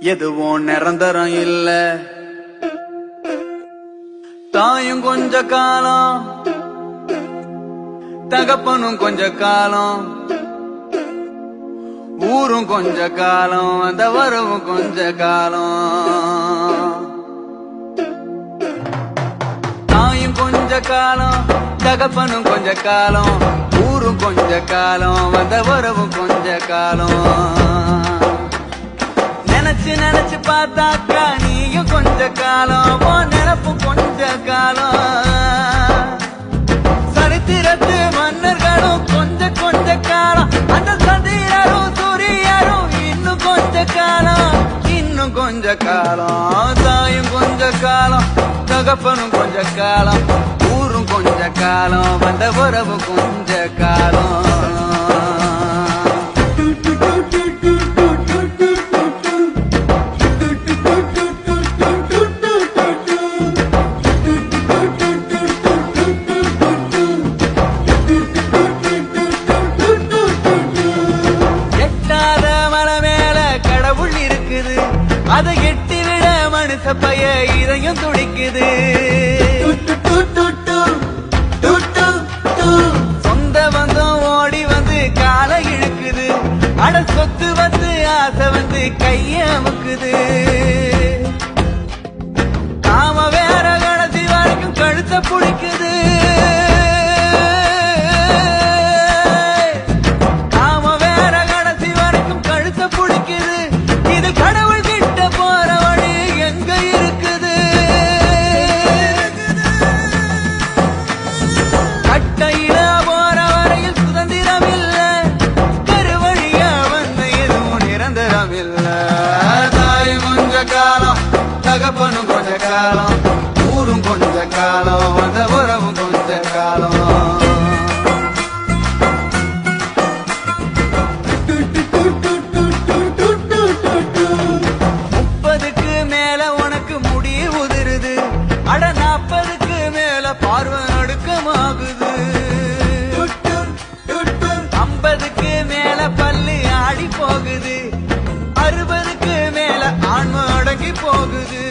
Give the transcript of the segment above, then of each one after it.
எதுவும் நிரந்தரம் இல்ல. தாயும் கொஞ்ச காலம் தகப்பனும் கொஞ்ச காலம் ஊரும் கொஞ்ச காலம் அந்த வரவும் கொஞ்ச காலம். தாயும் கொஞ்ச காலம் தகப்பனும் கொஞ்ச காலம் ஊரும் கொஞ்ச காலம் வந்த வரவும் கொஞ்ச காலம். நினைச்சு நினைச்சு பார்த்தாக்கா நீயும் கொஞ்ச காலம் உன் நினப்பும் கொஞ்ச காலம். சரித்திரத்து மன்னர்களும் கொஞ்ச கொஞ்ச காலம். அந்த சந்திரரும் சூரியரும் இன்னும் கொஞ்ச காலம். இன்னும் கொஞ்ச காலம். தாயும் கொஞ்ச காலம். தகப்பனும் கொஞ்ச காலம். ஊரும் கொஞ்ச காலம். வந்த உறவு கொஞ்ச காலம். மனுஷ பைய இதயம் துடிக்குது. சொந்த பந்தம் ஓடி வந்து காலை இழுக்குது. அட சொத்து வந்து ஆசை வந்து கைய அமுக்குது. காம வேற கடைசி வரைக்கும் கழுத்த பிடிக்குது. காலம் ஊரும் கொஞ்ச காலம் வந்த உறவும் கொஞ்ச காலம் முப்பதுக்கு மேல உனக்கு முடி உதிருது அட நாற்பதுக்கு மேல பார்வை நடுக்கமாகுது ஐம்பதுக்கு மேல பல்லு ஆடி போகுது. அறுபதுக்கு மேல ஆன்ம அடங்கி போகுது.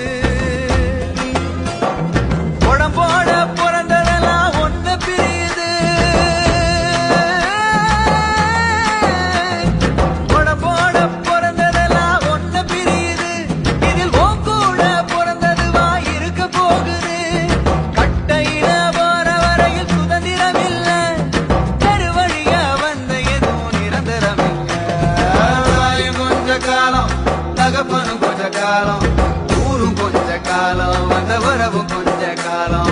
కొంచెకాలం ఊరు కొంచెకాలం మతవరవు కొంచెకాలం